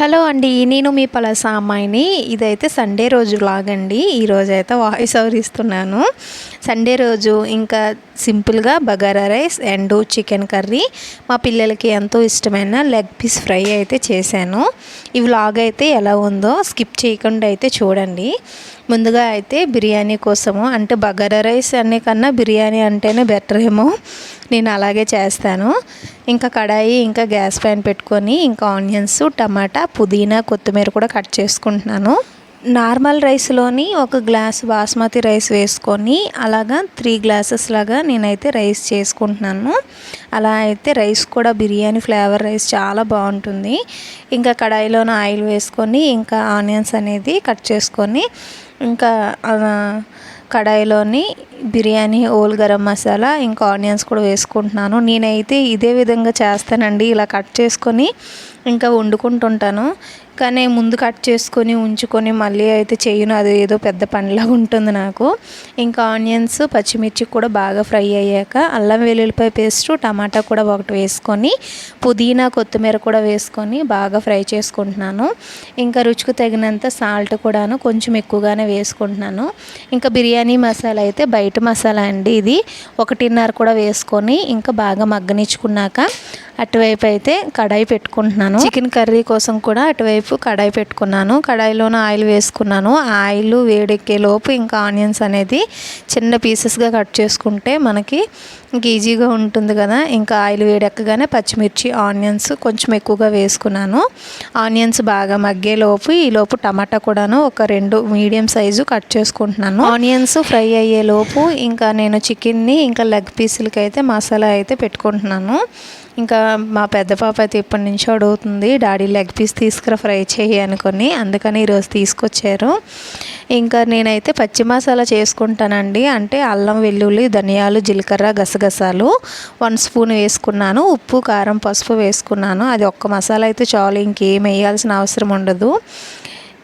Hello అండి నేను మీ పలాస అమ్మాయిని. ఇదైతే సండే రోజు లాగండి ఈరోజు అయితే వాయిస్ ఓవర్ ఇస్తున్నాను. సండే రోజు ఇంకా సింపుల్గా bagara rice and chicken curry. మా పిల్లలకి ఎంతో ఇష్టమైన లెగ్ పీస్ ఫ్రై అయితే చేశాను. ఈ వ్లాగ్ అయితే ఎలా ఉందో స్కిప్ చేయకుండా అయితే చూడండి. ముందుగా అయితే బిర్యానీ కోసము అంటే బగారా రైస్ అనే కన్నా బిర్యానీ అంటేనే బెటర్ ఏమో. నేను అలాగే చేస్తాను. ఇంకా కడాయి ఇంకా గ్యాస్ పైన పెట్టుకొని ఇంకా ఆనియన్స్ టమాటా పుదీనా కొత్తిమీర కూడా కట్ చేసుకుంటున్నాను. నార్మల్ రైస్లోని ఒక గ్లాస్ బాస్మతి రైస్ వేసుకొని అలాగా త్రీ గ్లాసెస్ లాగా నేనైతే రైస్ చేసుకుంటున్నాను. అలా అయితే రైస్ కూడా బిర్యానీ ఫ్లేవర్ రైస్ చాలా బాగుంటుంది. ఇంకా కడాయిలోన ఆయిల్ వేసుకొని ఇంకా ఆనియన్స్ అనేది కట్ చేసుకొని ఇంకా కడాయిలోని బిర్యానీ ఓల్ గరం మసాలా ఇంకా ఆనియన్స్ కూడా వేసుకుంటున్నాను. నేనైతే ఇదే విధంగా చేస్తానండి. ఇలా కట్ చేసుకొని ఇంకా వండుకుంటుంటాను. కానీ ముందు కట్ చేసుకొని ఉంచుకొని మళ్ళీ అయితే చేయను. అది ఏదో పెద్ద పనిలాగా ఉంటుంది నాకు. ఇంకా ఆనియన్స్ పచ్చిమిర్చి కూడా బాగా ఫ్రై అయ్యాక అల్లం వెల్లుల్లిపాయ పేస్ట్ టమాటా కూడా ఒకటి వేసుకొని పుదీనా కొత్తిమీర కూడా వేసుకొని బాగా ఫ్రై చేసుకుంటున్నాను. ఇంకా రుచికి తగినంత సాల్ట్ కూడాను కొంచెం ఎక్కువగానే వేసుకుంటున్నాను. ఇంకా బిర్యానీ మసాలా అయితే బయట మసాలా అండి ఇది. ఒకటిన్నర కూడా వేసుకొని ఇంకా బాగా మగ్గనిచ్చుకున్నాక అటువైపు అయితే కడాయి పెట్టుకుంటున్నాను. చికెన్ కర్రీ కోసం కూడా అటువైపు కడాయి పెట్టుకున్నాను. కడాయిలోన ఆయిల్ వేసుకున్నాను. ఆయిల్ వేడెక్కే లోపు ఇంకా ఆనియన్స్ అనేది చిన్న పీసెస్గా కట్ చేసుకుంటే మనకి ఇంక ఈజీగా ఉంటుంది కదా. ఇంకా ఆయిల్ వేడెక్కగానే పచ్చిమిర్చి ఆనియన్స్ కొంచెం ఎక్కువగా వేసుకున్నాను. ఆనియన్స్ బాగా మగ్గేలోపు ఈలోపు టమాటా కూడాను ఒక రెండు మీడియం సైజు కట్ చేసుకుంటున్నాను. ఆనియన్స్ ఫ్రై అయ్యేలోపు ఇంకా నేను చికెన్ని ఇంకా లెగ్ పీసులకి అయితే మసాలా అయితే పెట్టుకుంటున్నాను. ఇంకా మా పెద్ద పాప అయితే ఇప్పటి నుంచో అడుగుతుంది డాడీ లెగ్ పీస్ తీసుకురా ఫ్రై చేయి అనుకుని. అందుకని ఈరోజు తీసుకొచ్చారు. ఇంకా నేనైతే పచ్చి మసాలా చేసుకుంటానండి. అంటే అల్లం వెల్లుల్లి ధనియాలు జీలకర్ర గసగసాలు వన్ స్పూన్ వేసుకున్నాను. ఉప్పు కారం పసుపు వేసుకున్నాను. అది ఒక్క మసాలా అయితే చాలు ఇంకేం వేయాల్సిన అవసరం ఉండదు.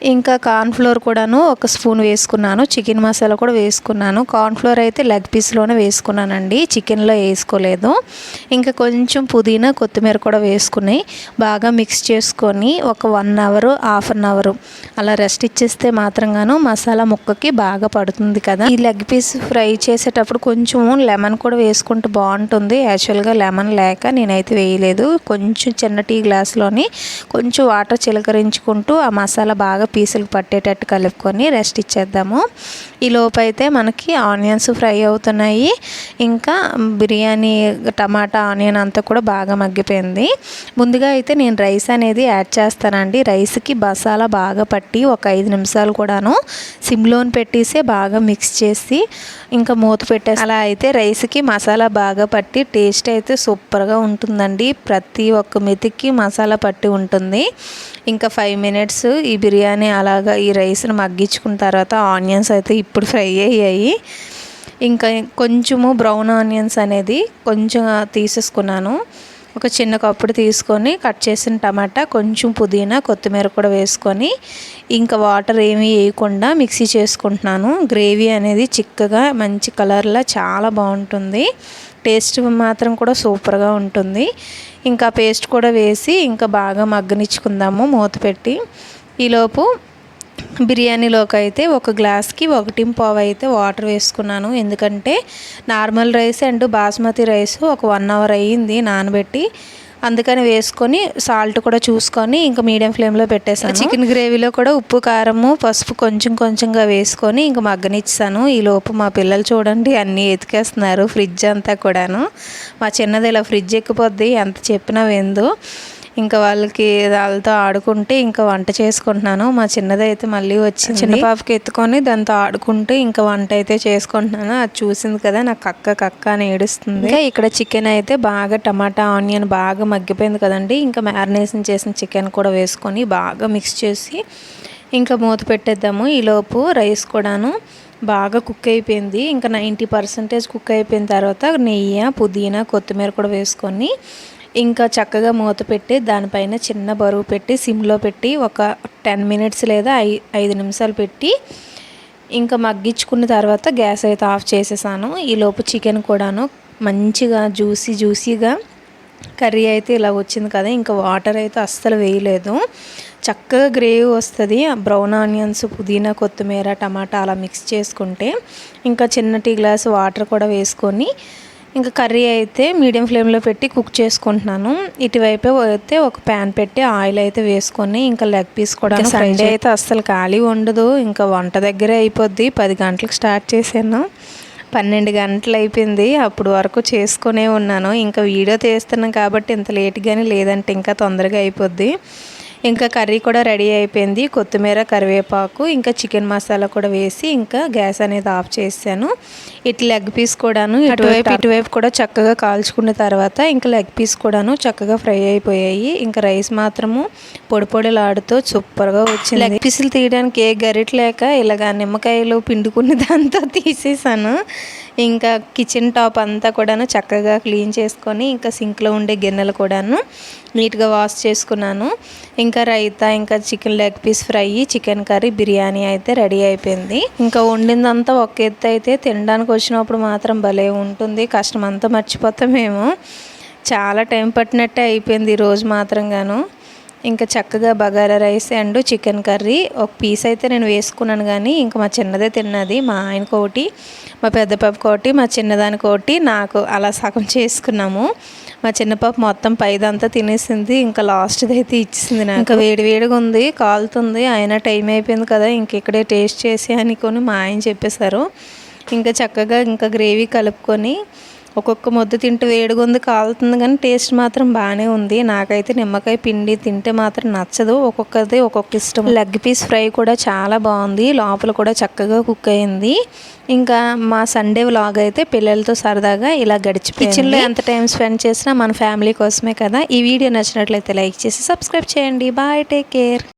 ఇంకా కార్న్ఫ్లోర్ కూడాను ఒక స్పూన్ వేసుకున్నాను. చికెన్ మసాలా కూడా వేసుకున్నాను. కార్న్ఫ్లోర్ అయితే లెగ్ పీస్లోనే వేసుకున్నానండి. చికెన్లో వేసుకోలేదు. ఇంకా కొంచెం పుదీనా కొత్తిమీర కూడా వేసుకుని బాగా మిక్స్ చేసుకొని ఒక one hour half an hour అలా రెస్ట్ ఇచ్చేస్తే మాత్రంగాను మసాలా ముక్కకి బాగా పడుతుంది కదా. ఈ లెగ్ పీస్ ఫ్రై చేసేటప్పుడు కొంచెం లెమన్ కూడా వేసుకుంటే బాగుంటుంది. యాక్చువల్గా లెమన్ లేక నేనైతే వేయలేదు. కొంచెం చిన్న టీ గ్లాస్లోని కొంచెం వాటర్ చిలకరించుకుంటూ ఆ మసాలా బాగా పీసులు పట్టేటట్టు కలుపుకొని రెస్ట్ ఇచ్చేద్దాము. ఈ లోపైతే మనకి ఆనియన్స్ ఫ్రై అవుతున్నాయి. ఇంకా బిర్యానీ టమాటా ఆనియన్ అంతా కూడా బాగా మగ్గిపోయింది. ముందుగా అయితే నేను రైస్ అనేది యాడ్ చేస్తానండి. రైస్కి మసాలా బాగా పట్టి ఒక ఐదు నిమిషాలు కూడాను సిమ్లోని పెట్టేసి బాగా మిక్స్ చేసి ఇంకా మూత పెట్టేసి అలా అయితే రైస్కి మసాలా బాగా పట్టి టేస్ట్ అయితే సూపర్గా ఉంటుందండి. ప్రతి ఒక్క మెతికి మసాలా పట్టి ఉంటుంది. ఇంకా ఫైవ్ మినిట్స్ ఈ బిర్యానీ అలాగా ఈ రైస్ని మగ్గించుకున్న తర్వాత ఆనియన్స్ అయితే ఇప్పుడు ఫ్రై అయ్యాయి. ఇంకా కొంచెము బ్రౌన్ ఆనియన్స్ అనేది కొంచెం తీసేసుకున్నాను. ఒక చిన్న కప్పుడు తీసుకొని కట్ చేసిన టమాటా కొంచెం పుదీనా కొత్తిమీర కూడా వేసుకొని ఇంకా వాటర్ ఏమీ వేయకుండా మిక్సీ చేసుకుంటున్నాను. గ్రేవీ అనేది చిక్కగా మంచి కలర్లో చాలా బాగుంటుంది. టేస్ట్ మాత్రం కూడా సూపర్గా ఉంటుంది. ఇంకా పేస్ట్ కూడా వేసి ఇంకా బాగా మగ్గనిచ్చుకుందాము మూత పెట్టి. ఈలోపు బిర్యానీలోకి అయితే ఒక గ్లాస్కి ఒకటి పావు అయితే వాటర్ వేసుకున్నాను. ఎందుకంటే normal rice and basmati rice ఒక వన్ అవర్ అయ్యింది నానబెట్టి. అందుకని వేసుకొని సాల్ట్ కూడా చూసుకొని ఇంకా మీడియం ఫ్లేమ్లో పెట్టేసాను చికెన్ గ్రేవీలో కూడా ఉప్పు కారము పసుపు కొంచెం కొంచెంగా వేసుకొని ఇంకా మగ్గనిచ్చాను ఈ లోపు మా పిల్లలు చూడండి అన్నీ ఎతికేస్తున్నారు ఫ్రిడ్జ్ అంతా కూడాను. మా చిన్నది ఇలా ఫ్రిడ్జ్ ఎక్కిపోద్ది ఎంత చెప్పినా వెందు. ఇంకా వాళ్ళకి వాళ్ళతో ఆడుకుంటే ఇంకా వంట చేసుకుంటున్నాను. మా చిన్నదైతే మళ్ళీ వచ్చి చిన్న పాపకి ఎత్తుకొని దాంతో ఆడుకుంటూ ఇంకా వంట అయితే చేసుకుంటున్నాను. అది చూసింది కదా నాకు కక్క కక్క అని ఏడుస్తుంది. ఇంకా ఇక్కడ చికెన్ అయితే బాగా టమాటా ఆనియన్ బాగా మగ్గిపోయింది కదండి. ఇంకా మ్యారినేషన్ చేసిన చికెన్ కూడా వేసుకొని బాగా మిక్స్ చేసి ఇంకా మూత పెట్టేద్దాము. ఈలోపు రైస్ కూడాను బాగా కుక్ అయిపోయింది. ఇంకా నైంటీ పర్సెంటేజ్ కుక్ అయిపోయిన తర్వాత నెయ్యి పుదీనా కొత్తిమీర కూడా వేసుకొని ఇంకా చక్కగా మూత పెట్టి దానిపైన చిన్న బరువు పెట్టి సిమ్లో పెట్టి ఒక టెన్ మినిట్స్ లేదా ఐ ఐదు నిమిషాలు పెట్టి ఇంకా మగ్గించుకున్న తర్వాత గ్యాస్ అయితే ఆఫ్ చేసేసాను. ఈలోపు చికెన్ కూడాను మంచిగా జ్యూసీ జ్యూసీగా కర్రీ అయితే ఇలా వచ్చింది కదా ఇంకా వాటర్ అయితే అస్సలు వేయలేదు. చక్కగా గ్రేవీ వస్తుంది. బ్రౌన్ ఆనియన్స్ పుదీనా కొత్తిమీర టమాటా అలా మిక్స్ చేసుకుంటే ఇంకా చిన్న టీ గ్లాస్ వాటర్ కూడా వేసుకొని ఇంకా కర్రీ అయితే మీడియం ఫ్లేమ్లో పెట్టి కుక్ చేసుకుంటున్నాను. ఇటువైపు అయితే ఒక ప్యాన్ పెట్టి ఆయిల్ అయితే వేసుకొని ఇంకా లెగ్ పీస్ కూడా సండే అయితే అస్సలు ఖాళీ ఉండదు. ఇంకా వంట దగ్గరే అయిపోద్ది. పది గంటలకు స్టార్ట్ చేశాను. పన్నెండు గంటలు అయిపోయింది. అప్పుడు వరకు చేసుకునే ఉన్నాను. ఇంకా వీడియో తీస్తున్నాం కాబట్టి ఇంత లేట్గానే లేదంటే ఇంకా తొందరగా అయిపోద్ది. ఇంకా కర్రీ కూడా రెడీ అయిపోయింది. కొత్తిమీర కరివేపాకు ఇంకా చికెన్ మసాలా కూడా వేసి ఇంకా గ్యాస్ అనేది ఆఫ్ చేశాను. ఇటు లెగ్ పీస్ కూడాను ఇటువైపు ఇటువైపు కూడా చక్కగా కాల్చుకున్న తర్వాత ఇంకా లెగ్ పీస్ కూడాను చక్కగా ఫ్రై అయిపోయాయి. ఇంకా రైస్ మాత్రము పొడి పొడిలాడుతూ సూపర్గా వచ్చింది. లెగ్ పీసులు తీయడానికి ఏ గరిట లేక ఇలాగా నిమ్మకాయలు పిండుకున్న దాంతో తీసేసాను. ఇంకా కిచెన్ టాప్ అంతా కూడాను చక్కగా క్లీన్ చేసుకొని ఇంకా సింక్లో ఉండే గిన్నెలు కూడాను నీట్గా వాష్ చేసుకున్నాను. ఇంకా రైతా ఇంకా chicken leg piece fry chicken curry biryani అయితే రెడీ అయిపోయింది. ఇంకా వండిందంతా ఒక ఎత్తు అయితే తినడానికి వచ్చినప్పుడు మాత్రం భలే ఉంటుంది. కష్టం అంతా మర్చిపోతాం మేము. చాలా టైం పట్టినట్టే అయిపోయింది ఈరోజు మాత్రం గాను. ఇంకా చక్కగా bagara rice and chicken curry. ఒక పీస్ అయితే నేను వేసుకున్నాను కానీ ఇంకా మా చిన్నదే తిన్నది మా ఆయనకు ఒకటి మా పెద్ద పాపకు ఒకటి మా చిన్నదానికి ఒకటి నాకు అలా సగం చేసుకున్నాము. మా చిన్న పాప మొత్తం పైదంతా తినేసింది ఇంకా లాస్ట్ది అయితే ఇచ్చేసింది నాకు. ఇంకా వేడి వేడిగా ఉంది కాలుతుంది అయినా టైం అయిపోయింది కదా ఇంక ఇక్కడే టేస్ట్ చేసి అనుకొని మా ఆయన చెప్పేశారు. ఇంకా చక్కగా ఇంకా గ్రేవీ కలుపుకొని ఒక్కొక్క ముద్ద తింటే వేడిగా ఉంది కాలుతుంది కానీ టేస్ట్ మాత్రం బాగానే ఉంది. నాకైతే నిమ్మకాయ పిండి తింటే మాత్రం నచ్చదు. ఒక్కొక్కది ఒక్కొక్క ఇష్టం. లెగ్ పీస్ ఫ్రై కూడా చాలా బాగుంది. లోపల కూడా చక్కగా కుక్ అయింది. ఇంకా మా సండే వ్లాగ్ అయితే పిల్లలతో సరదాగా ఇలా గడిచి కిచెన్లో ఎంత టైం స్పెండ్ చేసినా మన ఫ్యామిలీ కోసమే కదా. ఈ వీడియో నచ్చినట్లయితే లైక్ చేసి సబ్స్క్రైబ్ చేయండి. Bye take care.